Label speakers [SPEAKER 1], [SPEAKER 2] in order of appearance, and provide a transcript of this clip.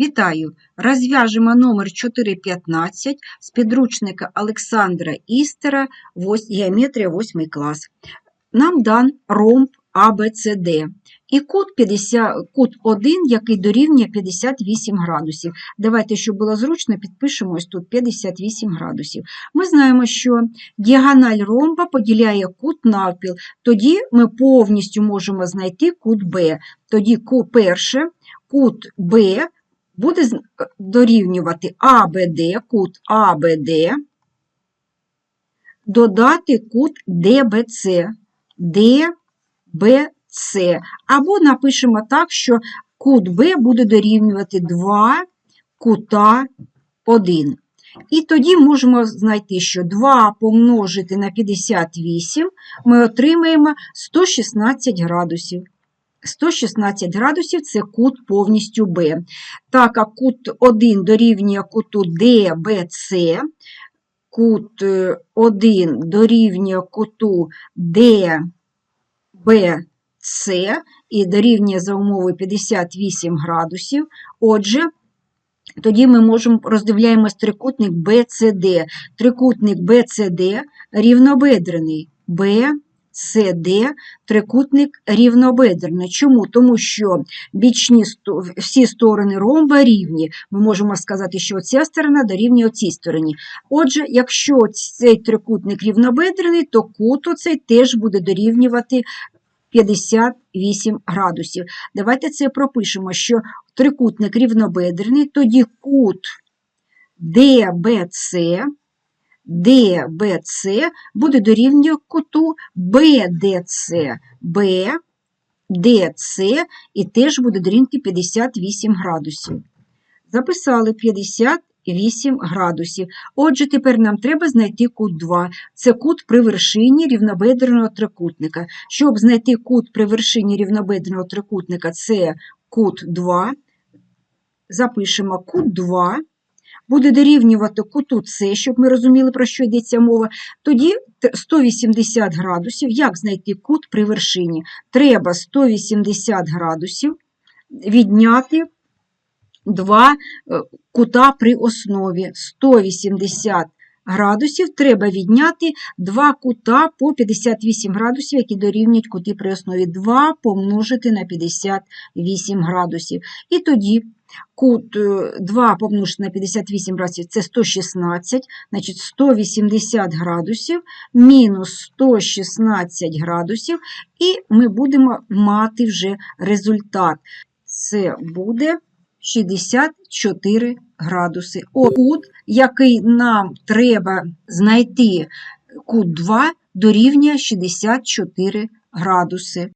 [SPEAKER 1] Вітаю! Розв'яжемо номер 415 з підручника Олександра Істера «Геометрія 8 клас». Нам дан ромб АБЦД і кут, 50, кут 1, який дорівнює 58 градусів. Давайте, щоб було зручно, підпишемо ось тут 58 градусів. Ми знаємо, що діагональ ромба поділяє кут навпіл. Тоді ми повністю можемо знайти кут Б. Тоді перше, кут Б буде дорівнювати АБД, кут АБД, додати кут ДБЦ, ДБЦ. Або напишемо так, що кут Б буде дорівнювати 2 кута 1. І тоді можемо знайти, що 2 помножити на 58 ми отримаємо 116 градусів. 116 градусів це кут повністю Б. Так як кут 1 дорівнює куту ДБЦ, кут е, 1 дорівнює куту ДБЦ і дорівнює за умови 58 градусів. Отже, тоді ми можемо роздивляємось трикутник BCD. Трикутник BCD рівнобедрений. BCD трикутник рівнобедрений. Чому? Тому що бічні всі сторони ромба рівні. Ми можемо сказати, що ця сторона дорівнює цій стороні. Отже, якщо цей трикутник рівнобедрений, то кут оцей теж буде дорівнювати 58 градусів. Давайте це пропишемо, що трикутник рівнобедрений, тоді кут DBC, DBC буде дорівнює куту BDC, BDC і теж буде дорівнювати 58 градусів. Записали 58 градусів. Отже, тепер нам треба знайти кут 2. Це кут при вершині рівнобедреного трикутника. Щоб знайти кут при вершині рівнобедреного трикутника, це кут 2. Запишемо кут 2. Буде дорівнювати куту С, щоб ми розуміли, про що йдеться мова. Тоді 180 градусів. Як знайти кут при вершині? Треба 180 градусів відняти два е, кута при основі. 180 градусів треба відняти два кута по 58 градусів, які дорівнюють кути при основі. 2 помножити на 58 градусів. І тоді кут е, 2 помножити на 58 градусів – це 116, значить 180 градусів мінус 116 градусів, і ми будемо мати вже результат. Це буде 64 градуси. О, кут, який нам треба знайти, кут 2 дорівнює 64 градуси.